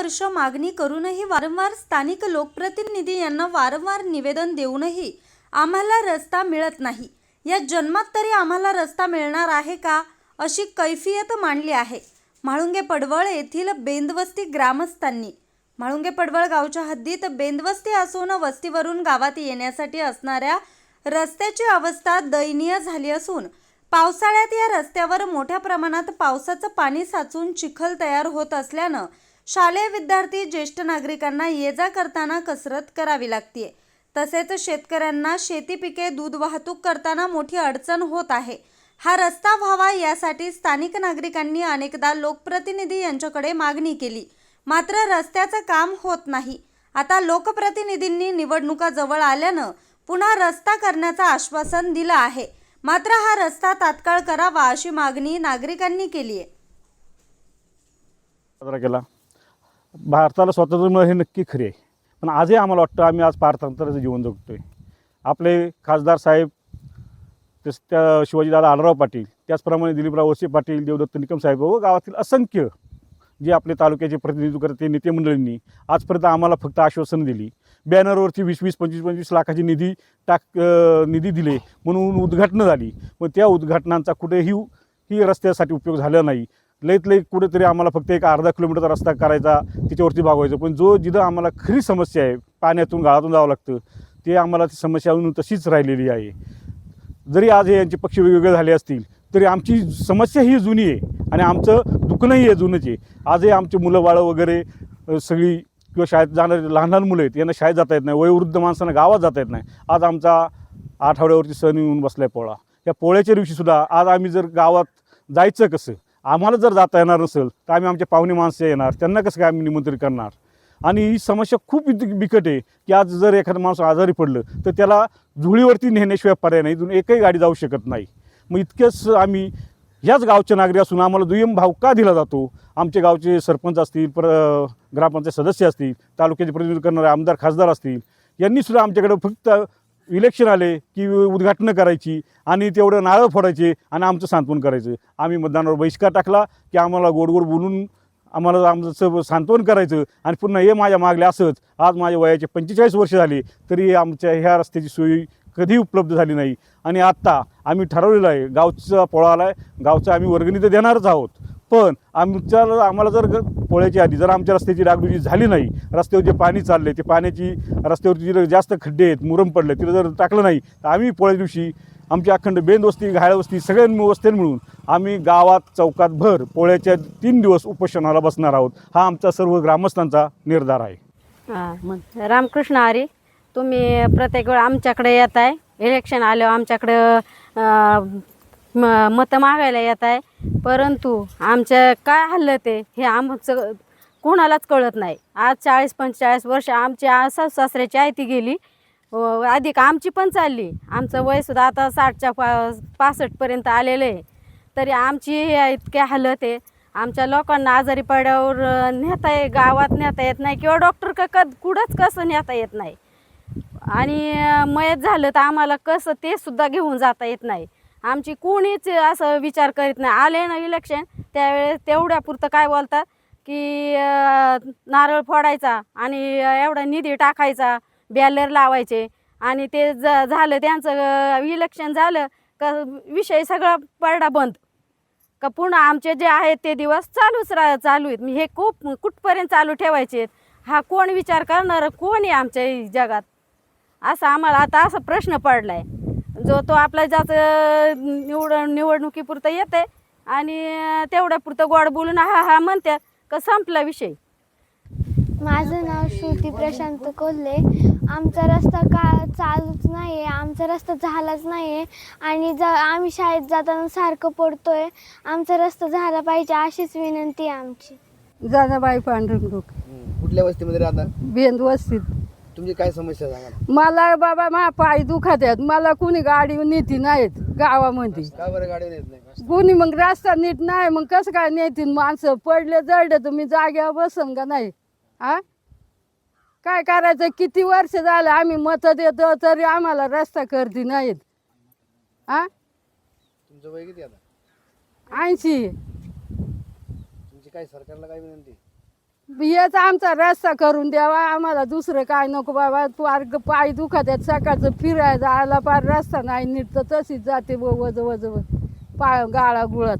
वर्ष मागणी करूनही वारंवार स्थानिक लोकप्रतिनिधी यांना वारंवार निवेदन देऊनही आम्हाला रस्ता मिळत नाही. या जन्मात तरी आम्हाला रस्ता मिळणार आहे का अशी कैफियत मांडली आहे. म्हाळुंगे पडवळ येथील बेंदवस्ती ग्रामस्थांनी. म्हाळुंगे पडवळ गावच्या हद्दीत बेंदवस्ती असून वस्तीवरून गावात येण्यासाठी असणाऱ्या रस्त्याची अवस्था दयनीय झाली असून पावसाळ्यात या रस्त्यावर मोठ्या प्रमाणात पावसाचं पाणी साचून चिखल तयार होत असल्यानं शालेय विद्यार्थी ज्येष्ठ नागरिकांना ये जा करताना कसरत करावी लागते तसेच शेतकऱ्यांना शेती पिके दूध वाहतूक करताना मोठी अडचण होत आहे. हा रस्ता व्हावा यासाठी स्थानिक नागरिकांनी अनेकदा लोकप्रतिनिधी यांच्याकडे मागणी केली. मात्र रस्त्याचं काम होत नाही. आता लोकप्रतिनिधींनी निवडणुका जवळ आल्यानं पुन्हा रस्ता करण्याचं आश्वासन दिलं आहे. मात्र हा रस्ता तात्काळ करावा अशी मागणी नागरिकांनी केली आहे केला. भारताला स्वातंत्र्य मिळणं हे नक्की खरे आहे. पण आजही आम्हाला वाटतं आम्ही आज पारतंत्र्याचं जीवन जगतो आहे आपले खासदार साहेब तस त्या शिवाजीदादा आलराव पाटील त्याचप्रमाणे दिलीपराव वसे पाटील देवदत्त निकम साहेब व गावातील असंख्य जे आपले तालुक्याचे प्रतिनिधित्व करते नेते मंडळींनी आजपर्यंत आम्हाला फक्त आश्वासन दिली. बॅनरवरती वीस वीस पंचवीस पंचवीस लाखाची निधी टाक निधी दिले म्हणून उद्घाटनं झाली. मग त्या उद्घाटनांचा कुठेही ही रस्त्यासाठी उपयोग झाला नाही. लईत लई कुठेतरी आम्हाला फक्त एक अर्धा किलोमीटरचा रस्ता करायचा त्याच्यावरती भागवायचं. पण जो जिथं आम्हाला खरी समस्या आहे पाण्यातून गाळातून जावं लागतं ते आम्हाला ती समस्या अजून तशीच राहिलेली आहे. जरी आज हे यांचे पक्ष वेगवेगळे झाले असतील तरी आमची समस्या ही जुनी आहे आणि आमचं दुखणंही आहे जुनंच आहे. आजही आमची मुलं बाळं वगैरे सगळी किंवा शाळेत जाणारे लहान लहान मुलं आहेत यांना शाळेत जाता येत नाही वयोवृद्ध माणसांना गावात जाता येत नाही. आज आमचा आठवड्यावरती सण येऊन बसला आहे पोळा. या पोळ्याच्या दिवशीसुद्धा आज आम्ही जर गावात जायचं कसं आम्हाला जर जाता येणार नसेल तर आम्ही आमच्या पाहुणे माणसं येणार त्यांना कसं काय आम्ही निमंत्रित करणार? आणि ही समस्या खूप बिकट आहे की आज जर एखादं माणूस आजारी पडलं तर त्याला झुळीवरती नेण्याशिवाय पर्याय नाही इथून एकही गाडी जाऊ शकत नाही. मग इतकेच आम्ही ह्याच गावचे नागरिक असून आम्हाला दुय्यम भाव का दिला जातो? आमचे गावचे सरपंच असतील पर ग्रामपंचायत सदस्य असतील तालुक्याचे प्रतिनिधित्व करणारे आमदार खासदार असतील यांनीसुद्धा आमच्याकडे फक्त इलेक्शन आले की उद्घाटनं करायची आणि तेवढं नारळ फोडायचे आणि आमचं सांत्वन करायचं. आम्ही मतदानावर बहिष्कार टाकला की आम्हाला गोड गोड बोलून आम्हाला आमचं सांत्वन करायचं आणि पुन्हा हे माझ्या मागले असंच. आज माझ्या वयाचे पंचेचाळीस वर्ष झाली तरी आमच्या ह्या रस्त्याची सोयी कधी उपलब्ध झाली नाही. आणि आत्ता आम्ही ठरवलेलं आहे गावचा पोळा आला आहे गावचा आम्ही वर्गणी तर देणारच आहोत. पण आमच्या आम्हाला जर पोळ्याच्या आधी जर आमच्या रस्त्याची डागडुजी झाली नाही रस्त्यावर जे पाणी चालले ते पाण्याची रस्त्यावरती जिथे जास्त खड्डे आहेत मुरम पडले तिथं जर टाकलं नाही तर आम्ही पोळ्या दिवशी आमची अखंड बेंदवस्ती वस्ती सगळ्या वस्त्यां मिळून आम्ही गावात चौकात भर पोळ्याच्या तीन दिवस उपोषणाला बसणार आहोत. हा आमचा सर्व ग्रामस्थांचा निर्धार आहे. हां रामकृष्ण हरी तुम्ही प्रत्येक वेळ आमच्याकडे येत आहे इलेक्शन आल्यावर आमच्याकडं म मतं मागायला येत आहे. परंतु आमच्या काय हल्लं ते हे आमचं कोणालाच कळत नाही. आज चाळीस पंचेचाळीस वर्ष आमची सास सासऱ्याची आयती गेली. व अधिक आमची पण चालली. आमचं वयसुद्धा आता साठच्या पा पासष्टपर्यंत आलेलं आहे. तरी आमची हे इतके हालत आहे आमच्या लोकांना आजारी पड्यावर नेता ये गावात नेता येत नाही किंवा डॉक्टर का कद कुठंच कसं नेता येत नाही. आणि मयत झालं तर आम्हाला कसं ते सुद्धा घेऊन जाता येत नाही. आमची कोणीच असं विचार करीत नाही. आले ना इलेक्शन त्यावेळेस तेवढ्यापुरतं काय बोलतात की नारळ फोडायचा आणि एवढा निधी टाकायचा बॅलर लावायचे. आणि ते ज झालं त्यांचं इलेक्शन झालं का विषय सगळा पडला बंद. का पुन्हा आमचे जे आहेत ते दिवस चालूच रा चालू आहेत. मी हे खूप कुठपर्यंत चालू ठेवायचे? आहेत हा कोण विचार करणार? कोण आहे आमच्या जगात? असा आम्हाला आता असा प्रश्न पडला आहे जो तो आपला जात निवड निवडणुकीपुरतं येते आणि तेवढ्यापुरतं गोड बोलून हा हा म्हणतात का संपला विषय. माझं नाव श्रुती प्रशांत कोल्हे. आमचा रस्ता का चालूच नाही आहे आमचा रस्ता झालाच नाही आहे आणि ज आम्ही शाळेत जाताना सारखं पडतोय. आमचा रस्ता झाला पाहिजे अशीच विनंती आहे आमची. जानाबाई पांडुरंग हम्म. कुठल्या वस्तीमध्ये राहता? बेंद वस्तीत. तुमची काय समस्या सांगा मला बाबा मा पाय दुखत आहेत. मला कुणी गाडी नेती नाहीत गावामध्ये. का बरं गाडी येत नाही? कुणी मग रस्ता नीट नाही मग कसं काय नेतील माणसं पडले जडले तर मी जाग्यावर बसन का नाही? हा काय करायचं? किती वर्ष झालं आम्ही मतं देतो तरी आम्हाला रस्ता करती नाहीत. हा तुमचं वय किती आता? ऐंशी. तुमची काय सरकारला काय विनंती? याचा आमचा रस्ता करून द्यावा. आम्हाला दुसरं काय नको बाबा. पार पाय दुखत आहेत. सकाळचं फिरायला आला पार रस्ता नाही नीट तर तशीच जाते व वज वज वज. पाय गाळा गुळत.